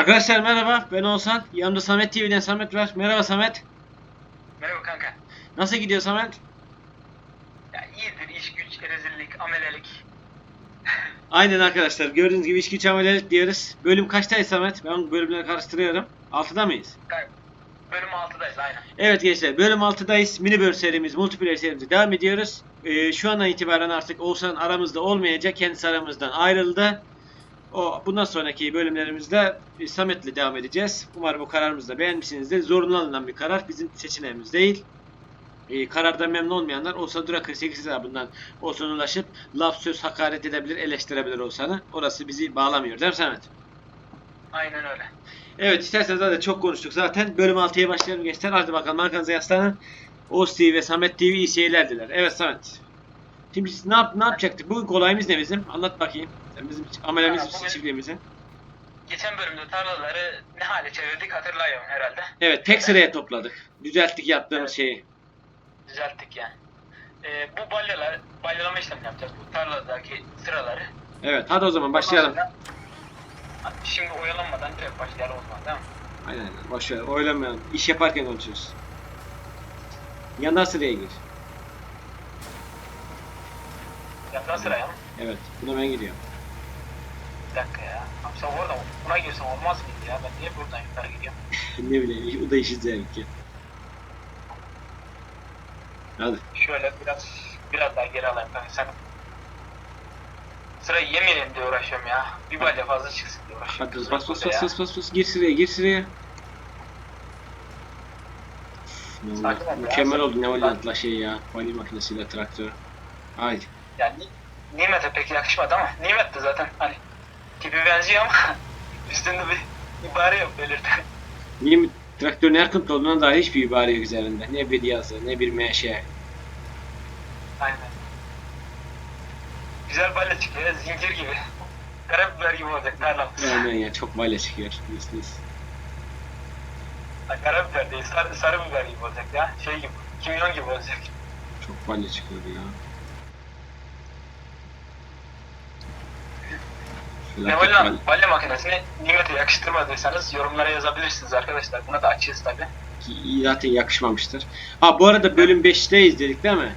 Arkadaşlar merhaba ben Oğuzhan. Yanımda Samet TV'den Samet var. Merhaba Samet. Merhaba kanka. Nasıl gidiyor Samet? Ya iyidir iş güç, rezillik, amelelik. Aynen arkadaşlar gördüğünüz gibi iş güç amelelik diyoruz. Bölüm kaçtayız Samet? Ben bölümleri karıştırıyorum. 6'da mıyız? Kanka, Bölüm 6'dayız aynen. Evet gençler bölüm 6'dayız. Mini bölüm serimiz, multiplayer serimize devam ediyoruz. Ee, şu andan itibaren artık Oğuzhan aramızda olmayacak. Kendisi aramızdan ayrıldı. O bundan sonraki bölümlerimizde e, Samet'le devam edeceğiz. Umarım bu kararımızı da beğenmişsinizdir. Zorunlu alınan bir karar. Bizim seçeneğimiz değil. Ee, karardan memnun olmayanlar Oğuzhan Dura 48 hesabından Oğuzhan'a ulaşıp laf söz hakaret edebilir, eleştirebilir Oğuzhan'ı. Orası bizi bağlamıyor değil mi Samet? Aynen öyle. Evet isterseniz zaten çok konuştuk zaten. Bölüm 6'ya başlayalım gençler. Hadi bakalım arkanıza yaslanın. Oğuz TV ve Samet TV iyi seyirler diler. Evet Samet. Şimdi biz ne, yap ne yapacaktık? Bugün kolayımız ne bizim? Anlat bakayım. Sen bizim amelemiz bugün- çiftliğimizin. Geçen bölümde tarlaları ne hale çevirdik hatırlıyorum herhalde. Evet tek sıraya topladık. Düzelttik yaptığımız şeyi. Düzelttik yani. Ee, bu balyalar, balyalama işlemi yapacağız bu tarladaki sıraları. Evet hadi o zaman başlayalım. Ondan sonra- Şimdi oyalanmadan direkt başlayalım o zaman değil mi? Aynen aynen. Ver. Oylamayalım. İş yaparken konuşuyoruz. Yandan sıraya gir. Yandan sıraya mı? Evet. Buna ben gidiyorum. Bir dakika ya. Abi sen orada buna girsen olmaz mıydı ya? Ben niye buradan yukarı gidiyorum? ne bileyim. O da işi zevki. Hadi. Şöyle biraz biraz daha geri alayım kanka sen. Sırayı yemeyelim diye uğraşıyorum ya. Bir balya fazla çıksın diye uğraşıyorum. Hadi bas bas Ya. bas bas bas bas gir sıraya gir sıraya. Ne oldu? Sakin ol ya, Mükemmel sakin. oldu ne oynatla şey ya. Vali makinesiyle traktör. Haydi. Yani Ni- Nimet'e pek yakışmadı ama Nimet de zaten hani tipi benziyor ama üstünde bir ibare yok belirten. Niye traktörün her kıpta olduğuna dair hiçbir ibare yok üzerinde. Ne bir yazı ne bir meşe. Aynen. Güzel balya çıkıyor ya, zincir gibi. Karabiber gibi olacak tarlamız. Aynen ya çok vale çıkıyor. Mis mis. Karabiber değil sarı, sarı biber gibi olacak ya. Şey gibi. Kimyon gibi olacak. Çok vale çıkıyor ya. Ne Felaket balya, makinesini Nimet'e yakıştırmadıysanız yorumlara yazabilirsiniz arkadaşlar. Buna da açığız tabi. Ki Zaten yakışmamıştır. Ha bu arada bölüm 5'teyiz dedik değil mi?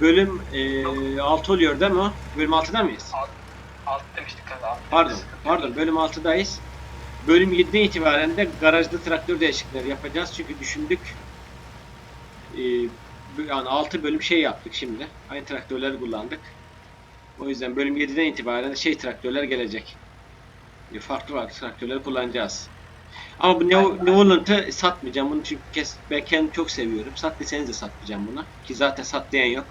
Bölüm e, 6 oluyor değil mi o? Bölüm 6'da mıyız? Alt demiştik tabii. alt Pardon, demiştik. pardon bölüm 6'dayız. Bölüm 7'den itibaren de garajda traktör değişiklikleri yapacağız. Çünkü düşündük. Bu- yani 6 bölüm şey yaptık şimdi. Aynı traktörleri kullandık. O yüzden bölüm 7'den itibaren şey traktörler gelecek. Farklı farklı traktörleri kullanacağız. Ama bu New, Newland'ı satmayacağım. Bunu çünkü kes, ben kendim çok seviyorum. Sat deseniz de satmayacağım bunu. Ki zaten sat diyen yok.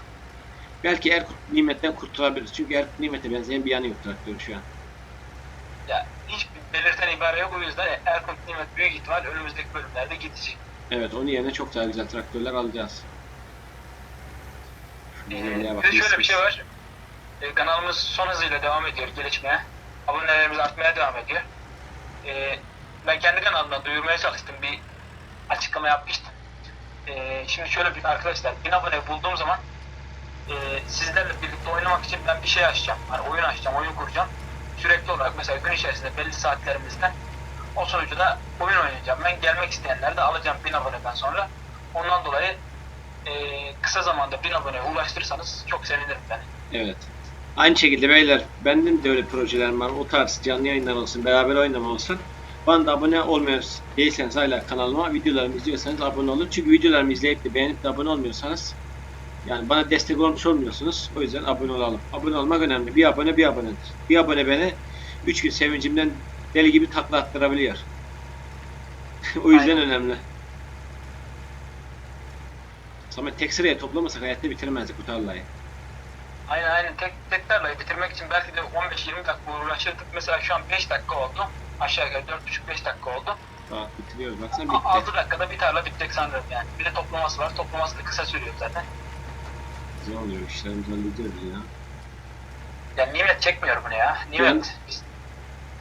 Belki Erkut Nimet'ten kurtulabiliriz. Çünkü Erkut Nimet'e benzeyen bir yanı yok traktörün şu an. Ya hiçbir belirten ibare yok o yüzden Erkut Nimet büyük ihtimal önümüzdeki bölümlerde gidecek. Evet onun yerine çok daha güzel traktörler alacağız. Ee, şöyle bir şey var. Ee, kanalımız son hızıyla devam ediyor gelişmeye. Abonelerimiz artmaya devam ediyor. Ee, ben kendi kanalımdan duyurmaya çalıştım. Bir açıklama yapmıştım. Ee, şimdi şöyle bir arkadaşlar bin abone bulduğum zaman e, sizlerle birlikte oynamak için ben bir şey açacağım. Hani oyun açacağım, oyun kuracağım. Sürekli olarak mesela gün içerisinde belli saatlerimizde o sonucu da oyun oynayacağım. Ben gelmek isteyenler de alacağım bin aboneden sonra. Ondan dolayı e, kısa zamanda bin aboneye ulaştırırsanız çok sevinirim ben. Evet. Aynı şekilde beyler benim de öyle projelerim var. O tarz canlı yayınlar olsun, beraber oynama olsun. Bana da abone olmuyoruz değilseniz hala kanalıma videolarımı izliyorsanız abone olun. Çünkü videolarımı izleyip de beğenip de abone olmuyorsanız yani bana destek olmuş olmuyorsunuz. O yüzden abone olalım. Abone olmak önemli. Bir abone bir abonedir. Bir abone beni 3 gün sevincimden deli gibi takla attırabiliyor. o yüzden Aynen. önemli. Samet tek sıraya toplamasak hayatta bitiremezdik bu tarlayı. Aynen aynen tek tek tarlayı bitirmek için belki de 15-20 dakika uğraşırdık. Mesela şu an 5 dakika oldu. Aşağı yukarı 4,5-5 dakika oldu. Rahat bitiriyoruz. Baksana bitti. 6 dakikada bir tarla bitecek sanırım yani. Bir de toplaması var. Toplaması da kısa sürüyor zaten. Güzel oluyor işlerimizi hallediyoruz ya. Yani nimet çekmiyor bunu ya. Nimet. Biz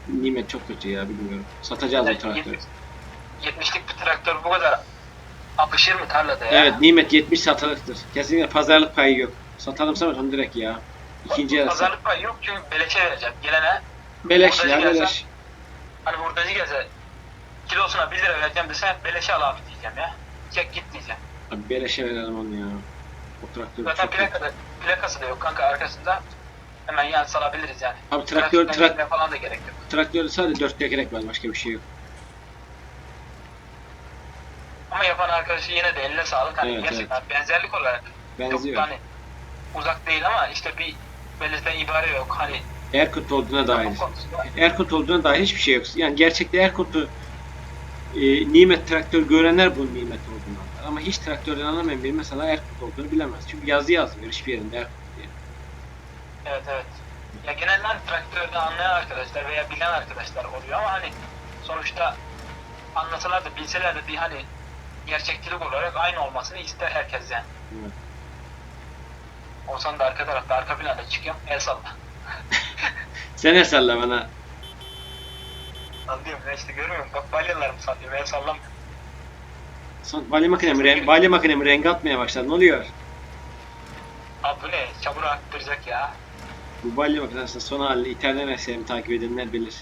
Nimet çok kötü ya bilmiyorum. Satacağız bu Yani traktörü. 70'lik bir traktör bu kadar apışır mı tarlada ya? Evet Nimet 70 satılıktır. Kesinlikle pazarlık payı yok. Satalım Samet onu direkt ya. İkinci el sat. Pazarlık payı yok çünkü beleşe vereceğim. Gelene Beleş ya gelse- beleş. hani hurdacı gelse kilosuna 1 lira vereceğim desen beleşe al abi diyeceğim ya. Çek git diyeceğim. Abi beleşe verelim onu ya. O traktör Zaten çok iyi. plakada, plakası da yok kanka arkasında. Hemen yan salabiliriz yani. Abi traktör, Trafikten trak, gitmeye falan da gerek yok. traktörde sadece dört tekerlek var başka bir şey yok. Ama yapan arkadaşı yine de eline sağlık. Hani Evet, gerçekten benzerlik olarak Benziyor. çok hani uzak değil ama işte bir belirten ibare yok. Hani Erkut olduğuna dair. konusunda Erkut olduğuna dair hiçbir şey yok. Yani gerçekte Erkut'u e, nimet traktör görenler bunun nimet olduğunu anlar. Ama hiç traktörden anlamayan biri mesela Erkut olduğunu bilemez. Çünkü yazı yazmıyor hiçbir yerinde Erkut diye. Evet evet. Ya genelde traktörde anlayan arkadaşlar veya bilen arkadaşlar oluyor ama hani sonuçta anlasalar da bilseler de bir hani gerçekçilik olarak aynı olmasını ister herkes yani. Evet. Olsan da arka tarafta arka planda çıkıyorum el salla. Sen el salla bana. Anlıyorum ya işte görmüyor musun? Bak balyalarımı sallıyorum el sallamıyorum. Son, balya makinemi, ren, balya makinemi renk atmaya başladı. Ne oluyor? Abi bu ne? Çamur aktıracak ya. Bu balya makinesinin son hali internet mesleğimi takip edenler bilir.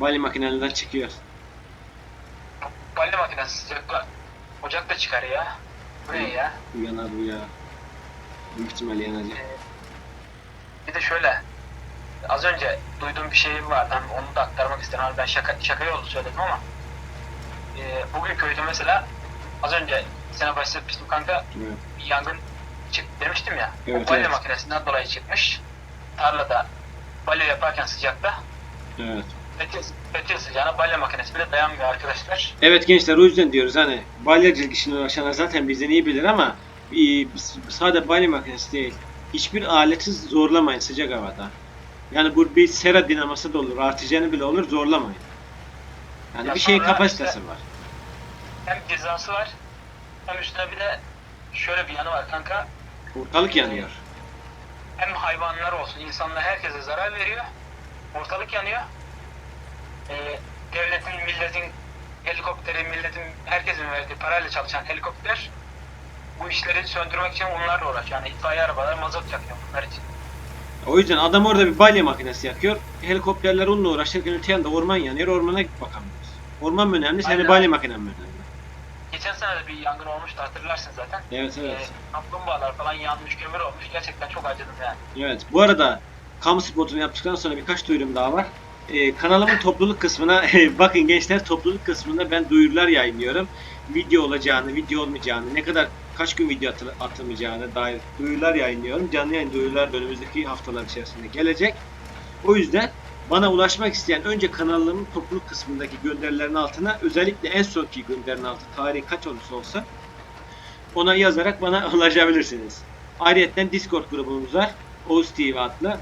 Balya makinelerinden çıkıyor. Balya makinesi sıcakta ocakta çıkar ya. Bu ne ya? Bu yanar bu ya. Büyük ihtimalle yanacak. Ee, bir de şöyle az önce duyduğum bir şey vardı hani onu da aktarmak istedim hani ben şaka, şaka yolu söyledim ama e, bugün köyde mesela az önce sana bahsetmiştim kanka Evet. bir yangın çıktı demiştim ya Evet, balya evet. makinesinden dolayı çıkmış tarlada balya yaparken sıcakta Evet. petil, petil sıcağına balya makinesi bile dayanmıyor arkadaşlar Evet gençler o yüzden diyoruz hani balyacılık işine uğraşanlar zaten bizden iyi bilir ama e, sadece balya makinesi değil. Hiçbir aleti zorlamayın sıcak havada. Yani bu bir sera dinaması da olur, artıcanı bile olur zorlamayın. Yani Ya bir şeyin kapasitesi işte- var. hem cezası var hem üstüne bir de şöyle bir yanı var kanka Ortalık yanıyor. hem hayvanlar olsun, insanlar herkese zarar veriyor. Ortalık yanıyor. Ee, devletin, milletin helikopteri, milletin, herkesin verdiği parayla çalışan helikopter bu işleri söndürmek için onlarla uğraşıyor. Yani itfaiye arabaları mazot yakıyor bunlar için. O yüzden adam orada bir balya makinesi yakıyor. Helikopterler onunla uğraşırken öte yanda orman yanıyor. Ormana gidip bakamıyoruz. Orman mı önemli, senin Aynen. balya makinen mi önemli? Geçen sene de bir yangın olmuştu hatırlarsın zaten. Evet evet. Ee, kaplumbağalar falan yanmış, kömür olmuş. Gerçekten çok acıdım yani. Evet. Bu arada kamu spotunu yaptıktan sonra birkaç duyurum daha var. Ee, kanalımın topluluk kısmına bakın gençler topluluk kısmında ben duyurular yayınlıyorum. Video olacağını, video olmayacağını, ne kadar kaç gün video atı- atılmayacağını dair duyurular yayınlıyorum. Canlı yayın duyurular önümüzdeki haftalar içerisinde gelecek. O yüzden bana ulaşmak isteyen önce kanalımın topluluk kısmındaki gönderilerin altına özellikle en sonki gönderinin altı tarihi kaç olursa olsun ona yazarak bana ulaşabilirsiniz. Ayrıca Discord grubumuz var. Oğuz TV adlı.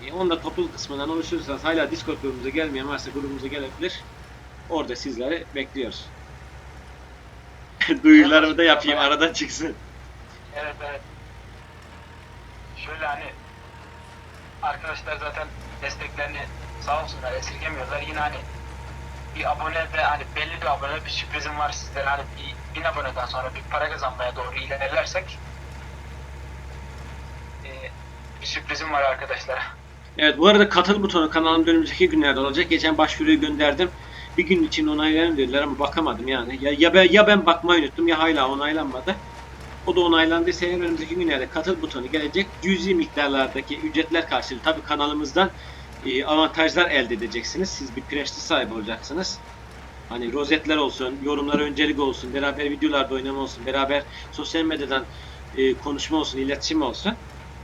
E, onu topluluk kısmından oluşturursanız hala Discord grubumuza gelmeyen varsa grubumuza gelebilir. Orada sizleri bekliyoruz. Duyurularımı da yapayım aradan çıksın. Evet evet. Şöyle hani arkadaşlar zaten desteklerini sağ olsunlar esirgemiyorlar. Yine hani bir abone ve hani belli bir abone bir sürprizim var sizlere. Hani bir bin aboneden sonra bir para kazanmaya doğru ilerlersek eee, bir sürprizim var arkadaşlara. Evet bu arada katıl butonu kanalımda önümüzdeki günlerde olacak. Geçen başvuruyu gönderdim. Bir gün için onaylanır dediler ama bakamadım yani. Ya, ya, ben, ya ben bakmayı unuttum ya hala onaylanmadı. O da onaylandıysa eğer önümüzdeki günlerde katıl butonu gelecek. Cüzi miktarlardaki ücretler karşılığı tabii kanalımızdan e, avantajlar elde edeceksiniz. Siz bir prestij sahibi olacaksınız. Hani rozetler olsun, yorumlara öncelik olsun, beraber videolarda oynama olsun, beraber sosyal medyadan e, konuşma olsun, iletişim olsun.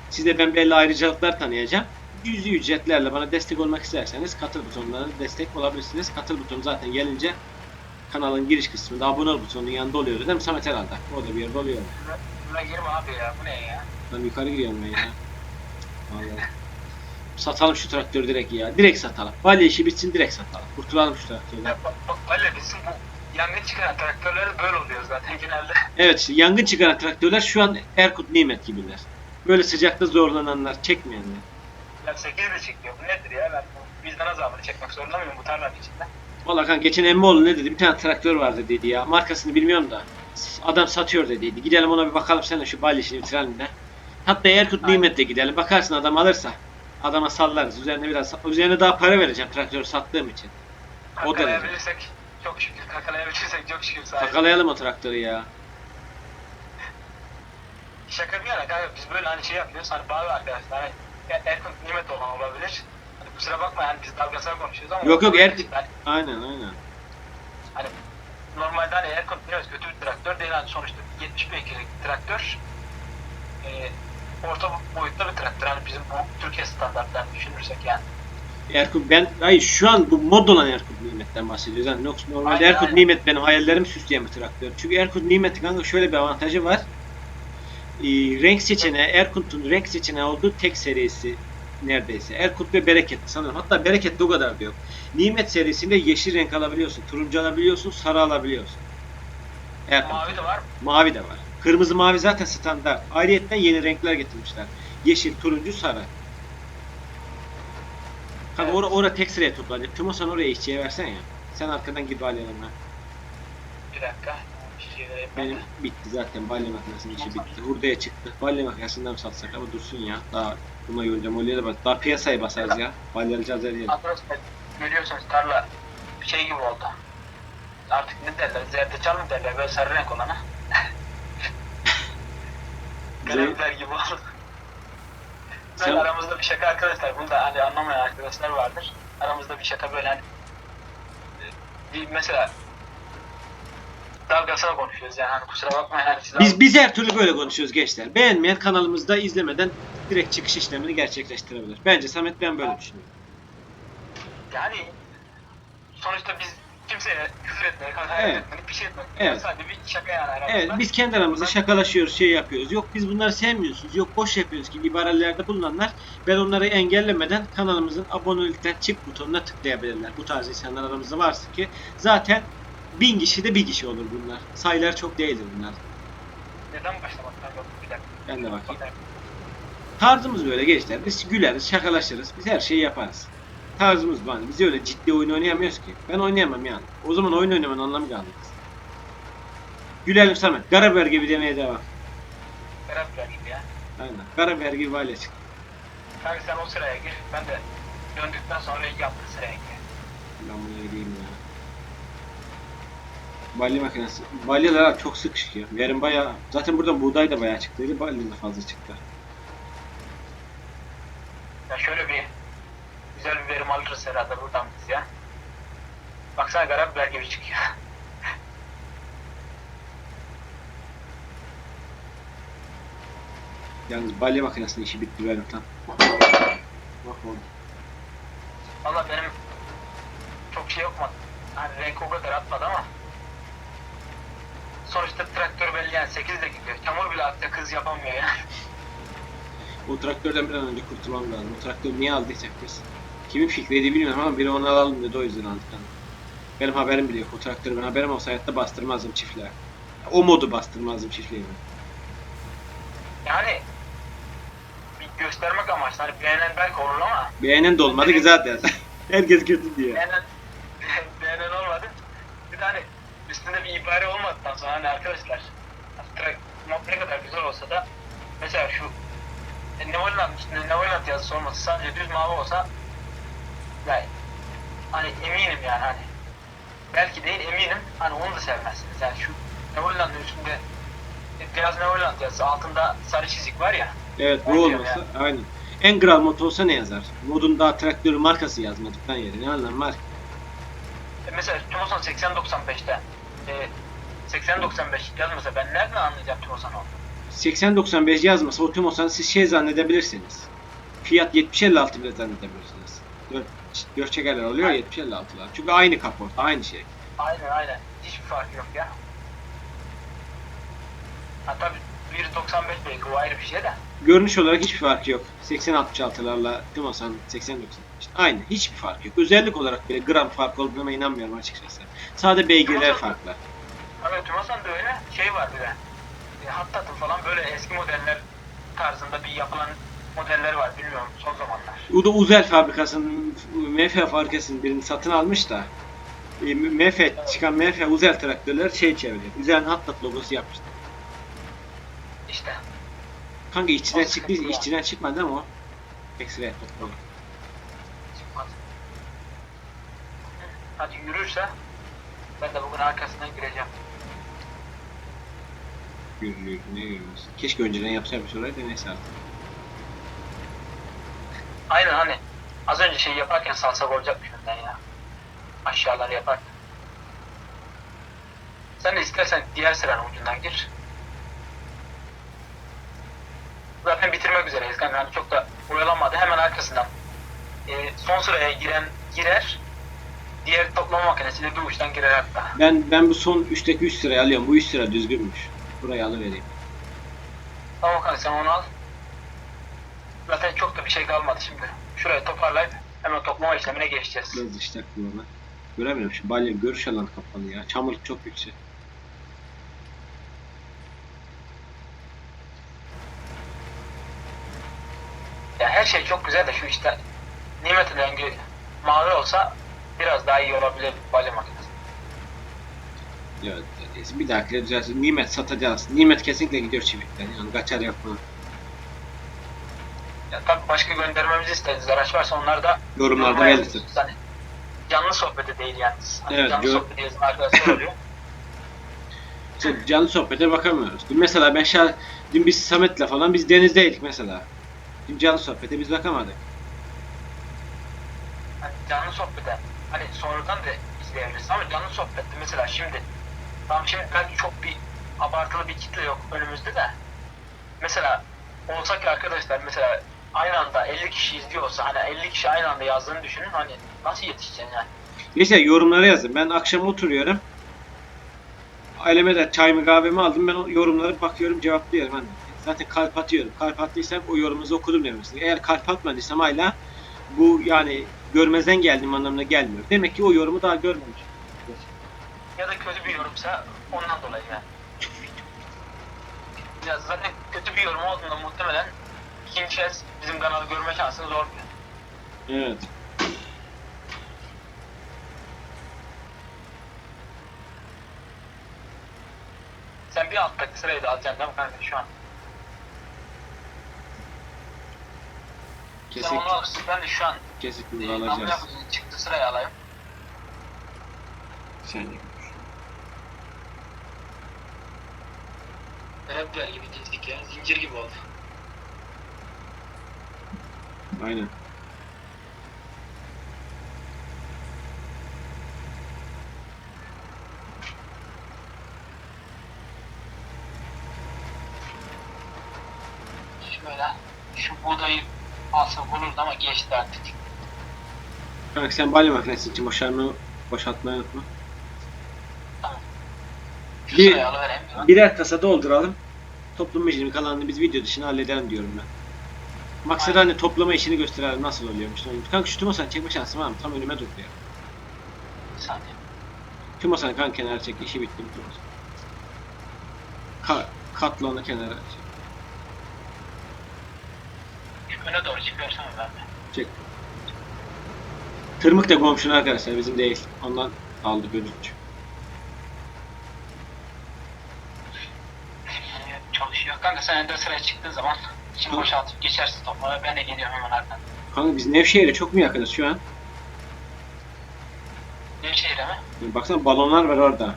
Size ben belli ayrıcalıklar tanıyacağım. Cüzi ücretlerle bana destek olmak isterseniz katıl butonuna destek olabilirsiniz. Katıl butonu zaten gelince kanalın giriş kısmında abone ol butonunun yanında oluyor değil mi Samet herhalde? Orada bir yerde oluyor. Buna, buna girme abi ya bu ne ya? Ben yukarı gidiyorum ben ya. Vallahi. Satalım şu traktörü direkt ya. Direkt satalım. Balya işi bitsin direkt satalım. Kurtulalım şu traktörden. ya bak, bak öyle bizim bu yangın çıkaran traktörleri böyle oluyor zaten genelde. Evet yangın çıkaran traktörler şu an Erkut Nimet gibiler. Böyle sıcakta zorlananlar, çekmeyenler. Ya 8 de çekiyor. Bu nedir ya? Ben vicdan azabını çekmek zorunda mıyım bu tarlanın içinde? Valla kanka geçen Emmoğlu ne dedi? Bir tane traktör var dediydi ya. Markasını bilmiyorum da. Adam satıyor dediydi. Gidelim ona bir bakalım seninle şu balya işini bitirelim de. Hatta Erkut Aynen. Nimet'le gidelim. Bakarsın adam alırsa. Adama sallarız. Üzerine biraz üzerine daha para vereceğim traktörü sattığım için. O derece. Hakikaten bilirsek Çok şükür kakalayabilirsek çok şükür sahibi. Kakalayalım o traktörü ya. Şaka bir yana kanka biz böyle hani şey yapıyoruz hani bazı arkadaşlar hani ya Erkun nimet olan olabilir. Kusura bakma yani biz dalgasal konuşuyoruz ama Yok, yok, Erkun- Yani, Aynen aynen. hani normalde hani Erkun biliyoruz kötü bir traktör değil hani sonuçta 70 beygirlik traktör. Ee, orta boyutta bir traktör hani bizim bu Türkiye standartlarını düşünürsek yani. Erkut ben hayır şu an bu mod olan Erkut Nimet'ten bahsediyoruz. Yani normalde Aynen, Erkut aynen. Nimet benim hayallerimi süsleyen bir traktör. Çünkü Erkut Nimet'in kanka şöyle bir avantajı var. Ee, renk seçeneği, Erkut'un renk seçeneği olduğu tek serisi neredeyse. Erkut ve Bereket sanırım. Hatta Bereket de o kadar da yok. Nimet serisinde yeşil renk alabiliyorsun, turuncu alabiliyorsun, sarı alabiliyorsun. Erkut. Mavi de var. Mavi de var. Kırmızı mavi zaten standart. Ayrıyetten yeni renkler getirmişler. Yeşil, turuncu, sarı. Kanka Evet. ora, ora tek sıraya toplanacak. Timo sen oraya işçiye versen ya. Sen arkadan git balya yanına. Bir dakika. Benim bitti zaten balya makinesinin işi bitti. Hurdaya çıktı. Balya makinesinden mi satsak ama dursun ya. Daha buna yollayacağım. Oraya da bak. Daha piyasaya basarız ya. Balyalayacağız her yeri. Arkadaşlar görüyorsunuz tarla şey gibi oldu. Artık ne derler? Zerdeçal mı derler? Böyle sarı renk olana. Garipler gibi oldu. Sen- Böyle aramızda bir şaka arkadaşlar. Bunu da hani anlamayan arkadaşlar vardır. Aramızda bir şaka böyle hani e, bir mesela dalgasına konuşuyoruz yani hani kusura bakmayın hani siz Biz biz her türlü böyle konuşuyoruz gençler. Beğenmeyen kanalımızda izlemeden direkt çıkış işlemini gerçekleştirebilir. Bence Samet ben böyle düşünüyorum. yani sonuçta biz kimseye küfür etmedik, hakaret Evet. etmedik, bir şey etmedik. Evet. Sadece bir şaka yani aramızda. Evet biz kendi aramızda şakalaşıyoruz, şey yapıyoruz. Yok biz bunları sevmiyorsunuz, yok boş yapıyoruz gibi ibarelerde bulunanlar ben onları engellemeden kanalımızın abonelikten çık butonuna tıklayabilirler. Bu tarz insanlar aramızda varsa ki zaten bin kişi de bir kişi olur bunlar. Sayılar çok değildir bunlar. Neden başlamaktan yok bir dakika. Ben de bakayım. Tarzımız böyle gençler. Biz güleriz, şakalaşırız. Biz her şeyi yaparız. Tarzımız bu. hani. Biz öyle ciddi oyun oynayamıyoruz ki. Ben oynayamam yani. O zaman oyun oynamanın anlamı kalmaz. Gülelim Samet. Karabiber gibi demeye devam. Garipler gibi ya. Aynen. Karabiber gibi valya çık. Kanka sen o sıraya gir. Ben de döndükten sonra yaptığı sıraya gir. Ben ödeyeyim ya. Balya makinesi. Balyalar çok sıkışık ya. Yarın bayağı... Zaten buradan buğday da bayağı çıktıydı. Balya da fazla çıktı. Ya şöyle bir güzel bir verim alırız herhalde buradan biz ya. Baksana garipler gibi çıkıyor. Yalnız balya makinesinin işi bitti benim tam. Bak oğlum. Valla benim çok şey mu? Hani renk o kadar atmadı ama sonuçta traktör belli yani 8 dakika. Çamur bile atsa kız yapamıyor ya. O traktörden bir an önce kurtulmam lazım. O traktörü niye aldıysak biz? Kimin fikriydi bilmiyorum ama biri onu alalım dedi o yüzden aldık. Yani. Benim haberim bile yok. O traktörü ben haberim olsa hayatta bastırmazdım çiftliğe. O modu bastırmazdım çiftliğe. Yani bir göstermek amaçlı. Hani beğenen belki olur ama Beğenen de olmadı ki zaten. Herkes kötü beğenen, beğenen olmadı. Bir tane ibare olmadıktan sonra hani arkadaşlar tra- mod ne kadar güzel olsa da mesela şu Neverland üstünde Neverland yazısı olması sadece düz mavi olsa yani hani eminim yani hani belki değil eminim hani onu da sevmezsiniz yani şu Neverland'ın üstünde e, beyaz Neverland yazısı altında sarı çizik var ya Evet bu Bence olmasa aynen. En kral mod olsa ne yazar? Modun daha traktörü markası yazmadıktan yeri. Ne anlam var? E, mesela Tumosan 8095'te e, 8095 yazmasa ben nereden anlayacağım Tumosan olduğunu? 8095 yazmasa o tüm olsanız siz şey zannedebilirsiniz. Fiyat 7056 bile zannedebilirsiniz. 4, 4 çekerler oluyor ya 7056'lar. Çünkü aynı kaporta, aynı şey. Aynen aynen. Hiçbir farkı yok ya. Ha tabii 1.95 belki o ayrı bir şey de. Görünüş olarak hiçbir farkı yok. 8066'larla Timosan 8090 işte aynı. Hiçbir fark yok. Özellik olarak bile gram fark olduğuna inanmıyorum açıkçası. Sadece beygirler farklı. Ama Tumosan'da öyle şey var bir de. E, Hattat'ın falan böyle eski modeller tarzında bir yapılan modelleri var bilmiyorum son zamanlar. O da Uzel fabrikasının MF fabrikasının birini satın almış da e, MF çıkan MF Uzel traktörler şey çeviriyor. Uzel'in Hattat logosu yapmıştı. İşte Kanka işçiden O çıktı, var. işçiden çıkmadı ama o. Toplu. çıkmaz. Hadi yürürse Ben de bugün arkasından gireceğim. Yürü ne yürümüş. Keşke önceden yapsaymış orayı da neyse artık. Aynen hani az önce şey yaparken salsak olacakmış önden ya. Aşağıları yapar. Sen de istersen diğer sıranın ucundan gir. Zaten bitirmek üzereyiz kanka. Hani çok da oyalanmadı. Hemen arkasından e, son sıraya giren girer. Diğer toplama makinesiyle bir uçtan girer hatta. Ben ben bu son 3'teki 3 sırayı alıyorum. Bu 3 sıra düzgünmüş. Burayı alıvereyim. Tamam kanka sen onu al. Zaten çok da bir şey kalmadı şimdi. Şurayı toparlayıp hemen toplama işlemine geçeceğiz. Biraz işte kullanma. Göremiyorum şu balya görüş alanı kapalı ya. Çamurluk çok yüksek. Ya her şey çok güzel de şu işte nimetin rengi mavi olsa biraz daha iyi olabilir balya makinesi. Neyse, bir dahakine düzelsin. Nimet satacağız. Nimet kesinlikle gidiyor çiftlikten. Yani kaçar yapma. Ya tabii başka göndermemizi istediğiniz araç varsa onlar da Yorumlarda belirtin. Hani canlı sohbeti değil yalnız. Hani Evet, canlı sohbeti yazan arkadaşlar oluyor. İşte canlı sohbete bakamıyoruz. Dün mesela ben şah, dün biz Samet'le falan biz denizdeydik mesela. Dün canlı sohbete biz bakamadık. hani canlı sohbete hani sonradan da izleyebiliriz ama canlı sohbette mesela şimdi tam şimdi belki çok bir abartılı bir kitle yok önümüzde de mesela olsa ki arkadaşlar mesela aynı anda 50 kişi izliyorsa hani 50 kişi aynı anda yazdığını düşünün hani nasıl yetişeceksin yani? Neyse yorumlara yazın. Ben akşam oturuyorum. Aileme de çayımı kahvemi aldım. Ben o yorumlara bakıyorum cevaplıyorum. Hani zaten kalp atıyorum. Kalp attıysam o yorumunuzu okudum demektir. Eğer kalp atmadıysam hala bu yani görmezden geldiğim anlamına gelmiyor. Demek ki o yorumu daha görmemiş. Ya da kötü bir yorumsa ondan dolayı yani. Ya zaten kötü bir yorum olduğunda muhtemelen ikinci kez bizim kanalı görme şansınız olmuyor. Evet. Sen bir alttaki sırayı da alacaksın değil mi kanka şu an? Sen Kesin, onu alırsın. Ben de şu an kesinlikle e, namlu alacağız. yapıcının çıktı sırayı alayım. Sen de. Raptor gibi dizdik ya. Zincir gibi oldu. Aynen. Şöyle. Şu buğdayı alsak olurdu ama geçti artık. Kanka sen balya makinesi için boşalma, boşaltmayı unutma. Şu Bir- alıvereyim. Birer kasa dolduralım. Toplama işinin kalanını biz video dışına halledelim diyorum ben. Maksat hani toplama işini gösterelim nasıl oluyormuş. Kanka şu Tumosan çekme şansım var mı? Tam önüme durdu ya. Bir saniye. Tumosan kanka kenara çek. işi bitti Tumosan. Ka katla onu kenara çek. Öne doğru çıkıyorsam ben de. çek. Tırmık da komşun arkadaşlar bizim değil. Ondan aldık ödünç. Yani çalışıyor. Kanka sen ender sıraya çıktığın zaman için Tamam. boşaltıp geçersin toplara. Ben de geliyorum hemen arkadan. Kanka biz Nevşehir'e çok mu yakınız şu an? Nevşehir'e mi? Yani baksana balonlar var orada.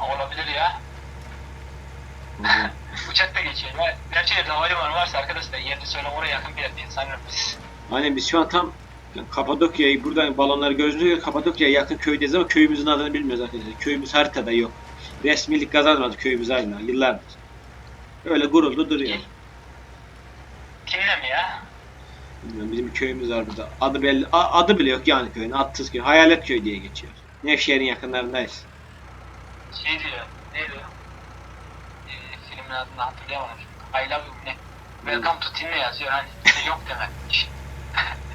Olabilir ya. Uçakta geçiyorum. Ben Nevşehir'de havalimanı varsa arkadaşlar yerini söyle oraya yakın bir yerdeyiz. Sanırım biz. Aynen biz şu an tam Kapadokya'yı buradan balonları gözlüyor. Kapadokya'ya yakın köydeyiz ama köyümüzün adını bilmiyoruz arkadaşlar. Köyümüz haritada yok. Resmilik kazanmadı köyümüz hala yıllardır. Öyle gururlu duruyor. Kimle mi ya? Bilmiyorum, bizim bir köyümüz var burada. Adı belli, adı bile yok yani köyün. Atsız köy. Hayalet köy diye geçiyor. Nevşehir'in yakınlarındayız. Şey diyor. Ne diyor? Ee, filmin adını hatırlayamadım. I love you ne? Welcome to Tinne yazıyor. Hani bize yok demekmiş.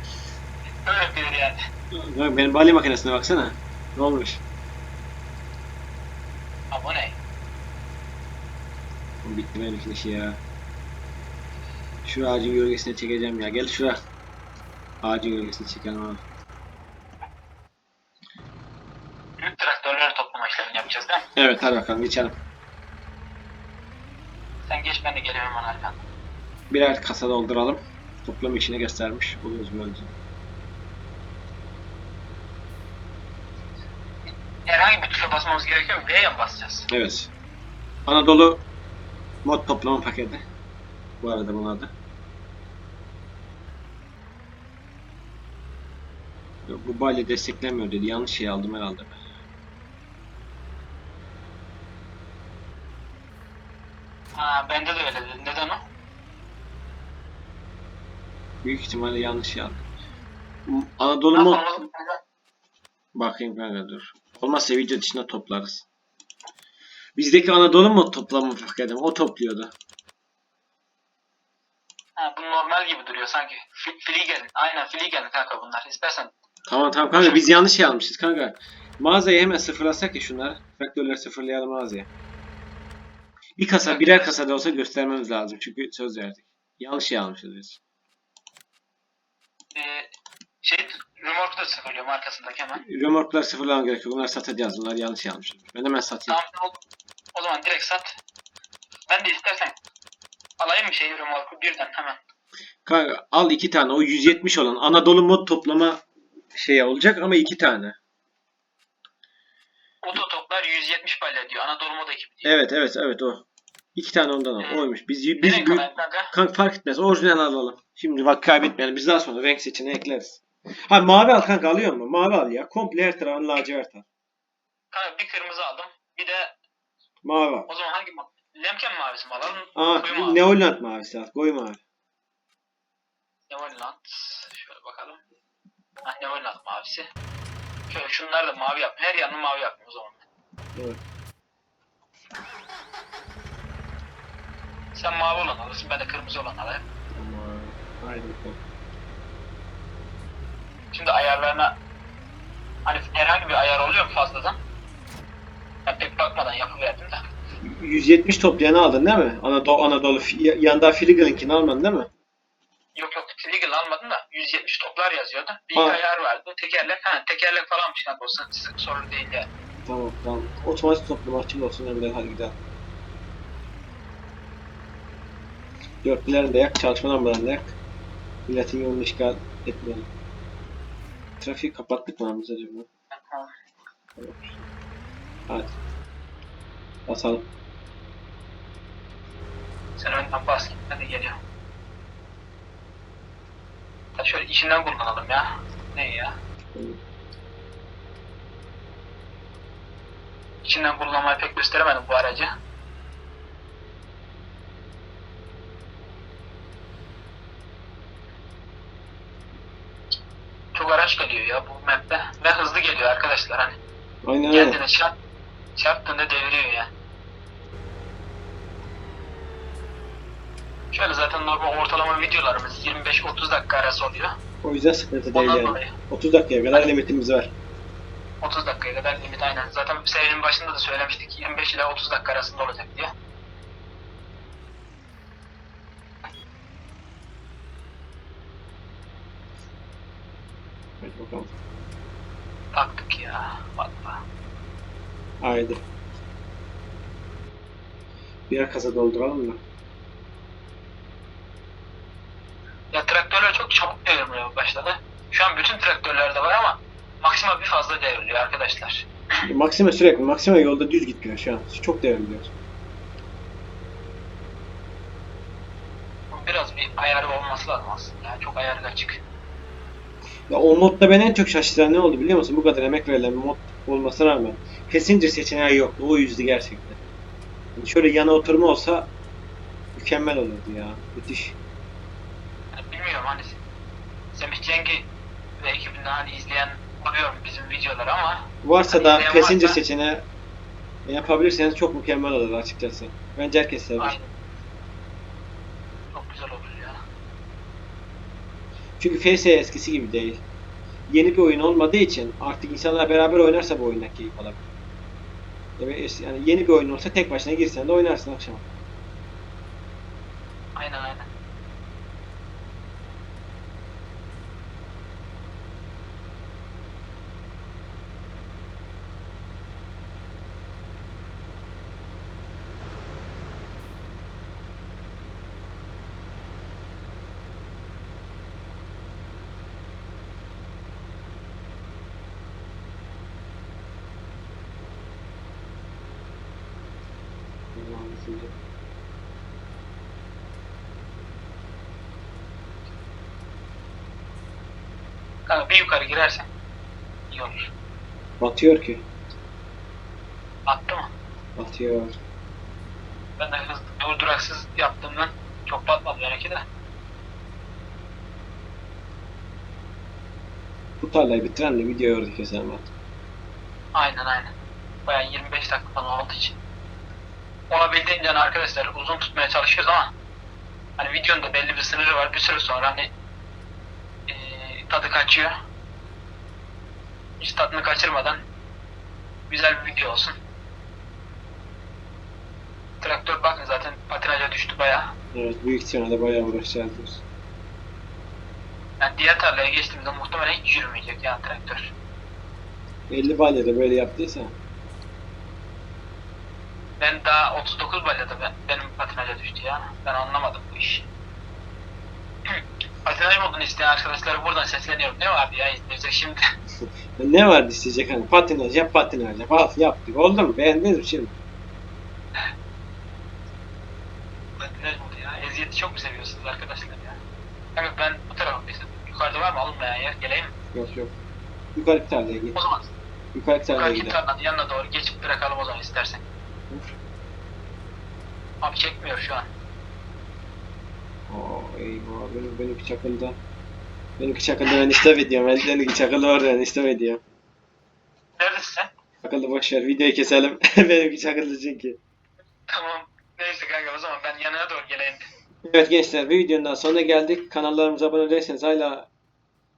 Öyle bir yani. Bak benim balya makinesine baksana. Ne olmuş? Abone. Bitti benimki işi ya. Şu ağacın gölgesine çekeceğim ya. Gel şura. Ağacın gölgesine çekelim abi. Büyük traktörleri toplama işlemini yapacağız değil mi? Evet hadi bakalım geçelim. Sen geç ben de geliyorum hemen arkandan. Birer kasa dolduralım. Toplam işini göstermiş. Buluruz böylece. herhangi bir tuşa basmamız gerekiyor mu? V'ye mi basacağız? Evet. Anadolu mod toplama paketi. Bu arada bunun adı. Yok, bu balya desteklemiyor dedi. Yanlış şey aldım herhalde ben. Ha bende de öyle dedi. Neden o? Büyük ihtimalle yanlış şey aldım. Anadolu mod... Bakayım kanka dur. Olmazsa video dışında toplarız. Bizdeki Anadolu mod toplama paketi o topluyordu. Ha, bu normal gibi duruyor sanki. Fi- Fliegen. Aynen Fliegen kanka bunlar. İstersen Tamam tamam kanka biz yanlış şey almışız kanka. Mağazayı hemen sıfırlasak ya şunları. Faktörleri sıfırlayalım mağazaya. Bir kasa birer kasa da olsa göstermemiz lazım çünkü söz verdik. Yanlış şey almışız biz. e, şey remorku da sıfırlıyorum arkasındaki hemen. Römorklar sıfırlamam gerekiyor. Bunları satacağız. Bunlar yanlış şey almışız. Ben hemen satayım. Tamam o, zaman direkt sat. Ben de istersen alayım bir şeyi remorku birden hemen. Kanka al iki tane. O 170 olan Anadolu mod toplama şey olacak ama iki tane. Oto toplar 170 balya diyor. Anadolu Moda ekibi diyor. Evet evet evet o. İki tane ondan al. Oymuş. Biz, biz kadar kanka? Kanka fark etmez. Orijinal alalım. Şimdi vakit kaybetmeyelim. Biz daha sonra renk seçeneği ekleriz. Ha mavi al kanka alıyor mu? Mavi al ya. Komple her tarafını lacivert al. Kanka bir kırmızı aldım. Bir de Mavi al. o zaman hangi Lemken mavisi mi alalım? Aa Koyu mavi. Neoland mavisi al. Koyu mavi. Neoland. Şöyle bakalım. Ha Neoland mavisi. Şöyle şunları da mavi yap. Her yanını mavi yapayım o zaman. Evet. Sen mavi olan alırsın. Ben de kırmızı olan alayım. Tamam. Haydi bakalım. Şimdi ayarlarına hani herhangi bir ayar oluyor mu fazladan? Ben pek bakmadan yapıverdim de. 170 toplayanı aldın değil mi? Anadolu, Anadolu yanında Filigr'inkini almadın değil mi? Yok yok Trigger almadım da 170 toplar yazıyordu. Bir Ha. ayar vardı. Tekerlek, ha tekerlek falanmış kanka o sı- sı- sorun değil yani. Tamam tamam. Otomatik toplama açık olsun Emre hadi gidelim. Dörtlülerini de yak, da yak. Milletin yolunu işgal etmeyelim. Trafiği kapattık mı biz acaba? Tamam. Hadi. Basalım. Sen önden bas git. Hadi geliyorum. Hadi şöyle içinden kullanalım ya. Ne ya? İçinden kullanmayı pek gösteremedim bu aracı. Araç geliyor ya bu map'te. Ve hızlı geliyor arkadaşlar hani. Aynen öyle. Kendine çarp, çarptığında deviriyor ya. Şöyle zaten normal ortalama videolarımız 25-30 dakika arası oluyor. O yüzden sıkıntı değil Ondan yani. dolayı 30 dakikaya kadar limitimiz var. 30 dakikaya kadar limit aynen. Zaten serinin başında da söylemiştik 25 ile 30 dakika arasında olacak diye. Hadi bakalım. Taktık ya. Valla. Haydi. Birer kasa dolduralım da. Ya traktörler çok çabuk devrilmeye başladı. Şu an bütün traktörlerde var ama maksima bir fazla devriliyor arkadaşlar. Maxima sürekli. Maxima yolda düz gitmiyor şu an. Çok devriliyor. Biraz bir ayarı olması lazım aslında. Çok ayarı açık. Ya o modda beni en çok şaşıran ne oldu biliyor musun? Bu kadar emek verilen bir mod olmasına rağmen Passenger seçeneği yoktu. O yüzdü gerçekten. Yani şöyle yana oturma olsa mükemmel olurdu ya. Müthiş. Yani bilmiyorum hani Semih Cengi ve ekibinden hani izleyen oluyor bizim videoları ama Varsa Hani da Passenger varsa- seçeneği yapabilirseniz çok mükemmel olur açıkçası. Bence herkes sever. aynen. Çok güzel olur ya. Çünkü FS eskisi gibi değil. Yeni bir oyun olmadığı için artık insanlar beraber oynarsa bu oyundan keyif alabilir. Es- yani yeni bir oyun olsa tek başına girsen de oynarsın akşam. Aynen aynen. Kanka bir yukarı girersen iyi olur. Batıyor ki. Attı mı? Batıyor. Ben de hızlı durduraksız yaptığımdan çok batmadı belki de. Bu tarlayı bitiren de videoyu orada keselim artık. Aynen aynen. Baya 25 dakika falan olduğu için. Olabildiğince hani arkadaşlar uzun tutmaya çalışıyoruz ama hani videonun da belli bir sınırı var. Bir süre sonra hani tadı kaçıyor. Hiç tadını kaçırmadan güzel bir video olsun. Traktör bakın zaten patinaja düştü baya. Evet büyük ihtimalle bayağı uğraşacağız diyoruz. Yani diğer tarlaya geçtiğimizde muhtemelen hiç yürümeyecek yani traktör. 50 balyada böyle yaptıysa. Ben daha 39 balyada ben, benim patinaja düştü ya. Ben anlamadım bu işi. Patinaj modunu isteyen arkadaşlara buradan sesleniyorum. Ne var ya izleyecek şimdi. Ne vardı isteyecek hani patinaj yap patinaj yap al yaptık oldu mu beğendiniz mi şimdi? Patinaj modu ya. Eziyeti çok mu seviyorsunuz arkadaşlar ya? Kanka ben bu tarafa. Yukarıda var mı alınmayan yer? Geleyim mi? Yok yok. Yukarı tarlaya git. O zaman Yukarı tarlaya yukarı gidelim. git tarlanın yanına doğru geçip bırakalım o zaman istersen. Abi çekmiyor şu an. Eyvah benim, benimki çakıldı. Benimki çakıldı ben işte. Ben benimki çakıldı orada ben işte video. Neredesin sen? Çakıldı boşver videoyu keselim. benimki çakıldı çünkü. Tamam. Neyse kanka o zaman ben yanına doğru geleyim. Evet gençler bir videonun daha sonuna geldik. Kanallarımıza abone değilseniz hala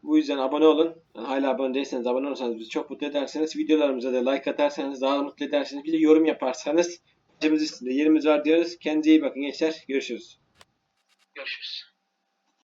bu yüzden abone olun. Yani hala abone değilseniz abone olursanız bizi çok mutlu edersiniz. Videolarımıza da like atarsanız daha mutlu edersiniz. Bir de yorum yaparsanız başımız üstünde yerimiz var diyoruz. Kendinize iyi bakın gençler. Görüşürüz. Görüşürüz.